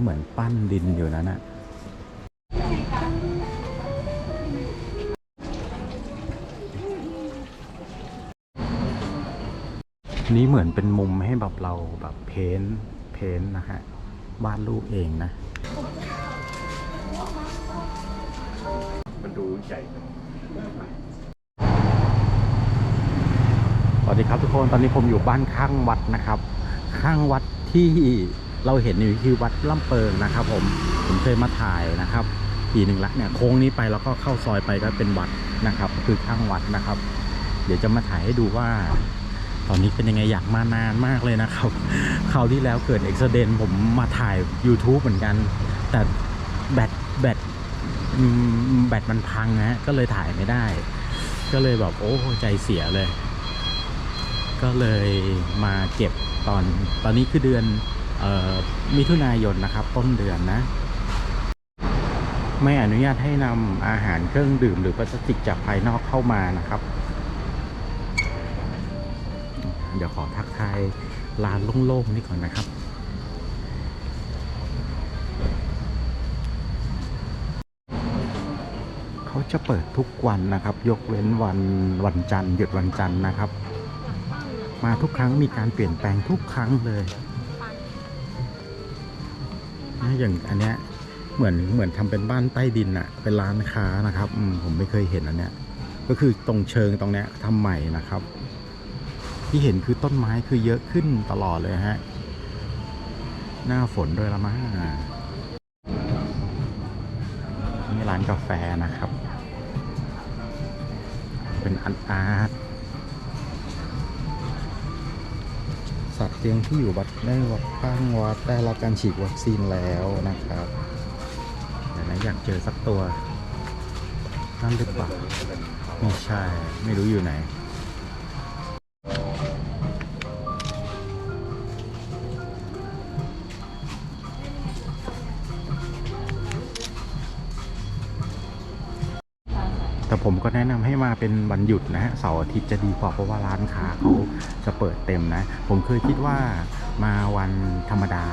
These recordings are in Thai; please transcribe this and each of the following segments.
เหมือนปั้นดินอยู่นั่นน่ะนี่เหมือนเป็นมุมให้แบบเราแบบเพ้นท์เพ้นท์นะฮะวาดรูปเองนะ มันดูใหญ่สวัสดีครับทุกคนตอนนี้ผมอยู่บ้านข้างวัดนะครับ ข้างวัดที่ เราเห็นอยู่คือวัดล่ำเปิงนะครับ ผมผมเคยมาถ่ายนะครับทีหนึ่งละเนี่ยโค้งนี้ไปแล้วก็เข้าซอยไปก็เป็นวัดนะครับ คือข้างวัดนะครับ เดี๋ยวจะมาถ่ายให้ดูว่า ตอนนี้เป็นยังไงอยากมานานมากเลยนะครับคราวที่แล้วเกิดเอ็กซ์เดนผมมาถ่าย YouTube เหมือนกัน แต่แบตแบตแบตมันพังนะฮะก็เลยถ่ายไม่ได้ ก็เลยแบบโอ้ใจเสียเลย ก็เลยมาเก็บตอนตอนนี้คือเดือน มิถุนายนนะครับ ต้นเดือนนะ ไม่อนุญาตให้นำอาหารเครื่องดื่มหรือพลาสติกจากภายนอกเข้ามานะครับ เดี๋ยวขอทักทายลานโล่งๆนี่ก่อนนะครับเขาจะเปิดทุกวันนะครับ ยกเว้นวันวันจันทร์หยุดวันจันทร์นะครับ มาทุกครั้งมีการเปลี่ยนแปลงทุกครั้งเลย อย่างอันเนี้ยเหมือนเหมือนทำเป็นบ้านใต้ดินอะเป็นร้านค้านะครับอผมไม่เคยเห็นอันเนี้ยก็คือตรงเชิงตรงเนี้ยทำใหม่นะครับ ที่เห็นคือต้นไม้คือเยอะขึ้นตลอดเลยฮะหน้าฝนด้วยละมั้งนี่ร้านกาแฟนะครับ เป็นอันอาร์ต สัตว์เลี้ยงที่อยู่วัดได้วัดข้างวัดได้รับการฉีดวัคซีนแล้วนะครับแต่นะอยากเจอสักตัวนั่นหรือเปล่าไม่ใช่ไม่รู้อยู่ไหน แต่ผมก็แนะนำให้มาเป็นวันหยุดนะฮะเสาร์อาทิตย์จะดีกว่าเพราะว่าร้านค้าเขาจะเปิดเต็มนะ ผมเคยคิดว่ามาวันธรรมดา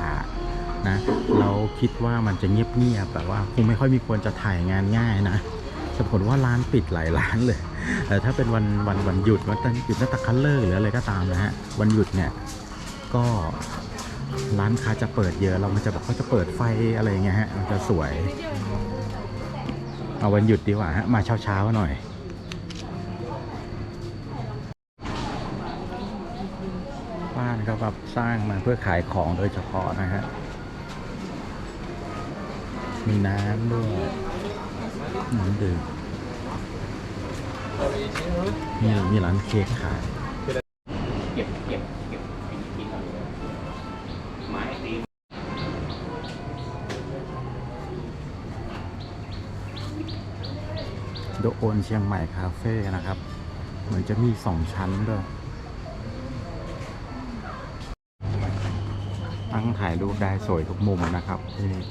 นะเราคิดว่ามันจะเงียบๆแบบว่าคงไม่ค่อยมีคนจะถ่ายงานง่ายนะแต่ผลว่าร้านปิดหลายร้านเลยแต่ถ้าเป็นวันวันวันหยุดวันหยุดนักตะคันเลิกหรืออะไรก็ตามนะฮะวันหยุดเนี่ยก็ร้านค้าจะเปิดเยอะเรามันจะแบบเขาจะเปิดไฟอะไรเงี้ยฮะมันจะสวย เอาวันหยุดดีกว่าฮะ มาเช้าๆหน่อย บ้านเขาแบบสร้างมาเพื่อขายของโดยเฉพาะนะฮะ มีน้ำด้วยน้ำดื่มมีมีร้านเค้กขายเก็บเก็บ ดโอนเชียงใหม่คาเฟ่นะครับ เหมือนจะมีสองชั้นด้วย ตั้งถ่ายรูปได้สวยทุกมุมนะครับที่นี่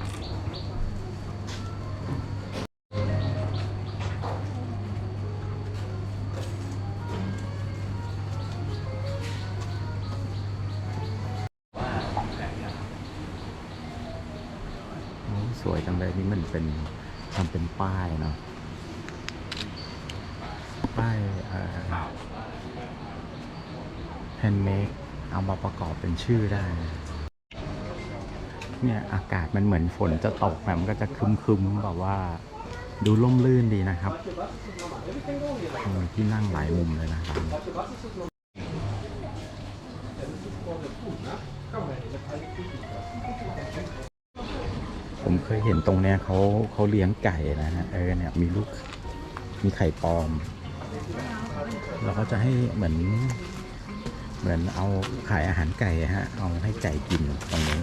สวยจังเลยนี่มันเป็นทำเป็นป้ายเนาะ ป้ายแฮนด์เมดเอามาประกอบเป็นชื่อได้ เนี่ยอากาศมันเหมือนฝนจะตกแบบมันก็จะครึมๆแบบว่าดูร่มรื่นดีนะครับ ที่นั่งหลายมุมเลยนะครับผมเคยเห็นตรงเนี้ยเขาเขาเลี้ยงไก่นะฮะเออเนี่ยมีลูกมีไข่ปลอม เราก็จะให้เหมือน เหมือนเอาขายอาหารไก่ฮะ เอาให้ไก่กินตรงนี้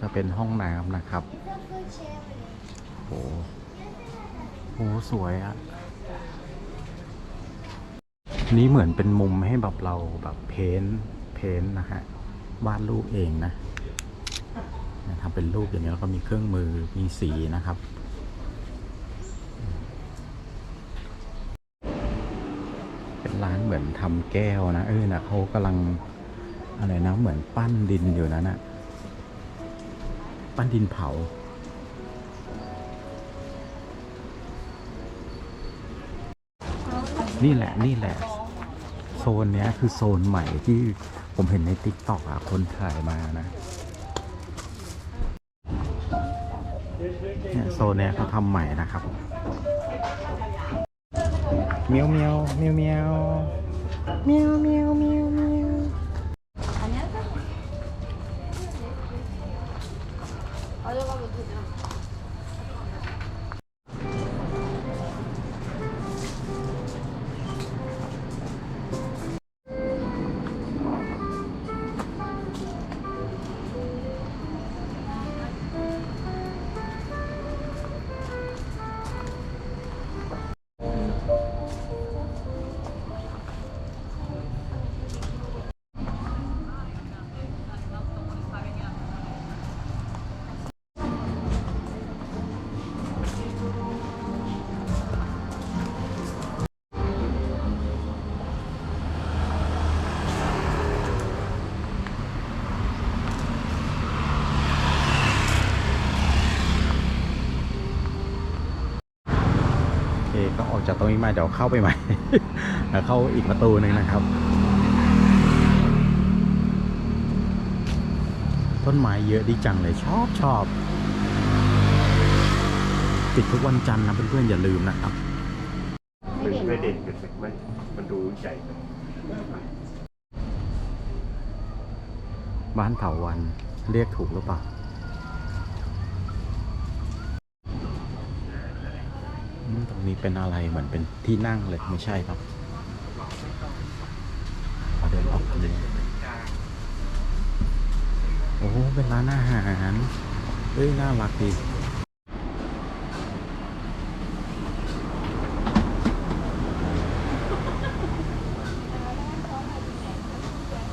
จะเป็นห้องน้ำนะครับโหโหสวยอะนี่เหมือนเป็นมุมให้แบบเราแบบเพ้นท์เพ้นท์นะฮะวาดรูปเองนะทำเป็นรูปอย่างนี้แล้วก็มีเครื่องมือมีสีนะครับเป็นร้านเหมือนทำแก้วนะเออนะเขากำลังอะไรนะเหมือนปั้นดินอยู่นะน่ะ ปั้นดินเผา นี่แหละนี่แหละ โซนเนี้ยคือโซนใหม่ที่ผมเห็นในติ๊กต็อกอะคนถ่ายมานะเนี่ยโซนเนี้ยเขาทำใหม่นะครับเมียวเมียวเมียวเมียวเมียวเมียวเมียว ก็ออกจากตรงนี้มาเดี๋ยวเข้าไปใหม่แล้วเข้าอีกประตูหนึ่งนะครับ ต้นไม้เยอะดีจังเลยชอบชอบปิดทุกวันจันทร์นะเพื่อนๆอย่าลืมนะครับไม่ไม่เด่นเกินไปไม่มันดูใหญ่บ้านเถาวันเรียกถูกหรือเปล่าอืม ตรงนี้เป็นอะไรเหมือนเป็นที่นั่งเลยไม่ใช่ครับเอาเดินออกทางนี้โอ้เป็นร้านอาหารเฮ้ยน่ารักดี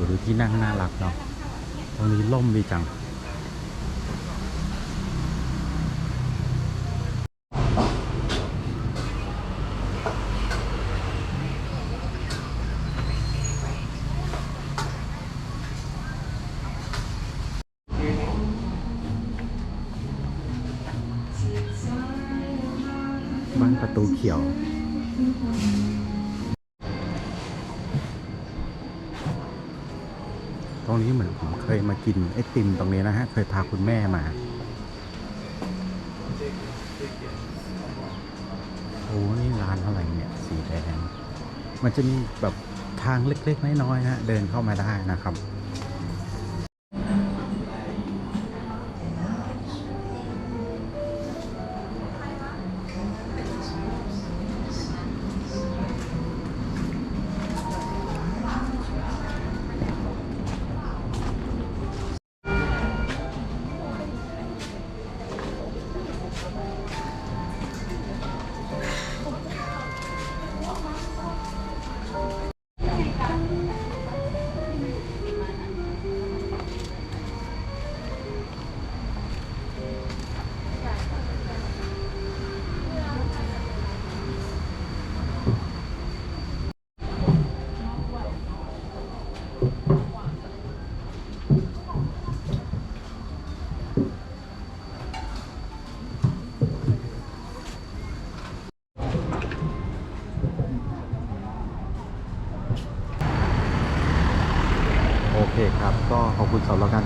ดูที่นั่งน่ารักเนาะตรงนี้ล่มดีจัง บ้านประตูเขียว ตรงนี้เหมือนผมเคยมากินไอติมตรงนี้นะฮะ เคยพาคุณแม่มา โอ้นี่ร้านอะไรเนี่ย สีแดง มันจะมีแบบทางเล็กๆน้อยๆนะเดินเข้ามาได้นะครับ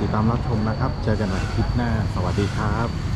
ติดตามรับชมนะครับ เจอกันใหม่คลิปหน้า สวัสดีครับ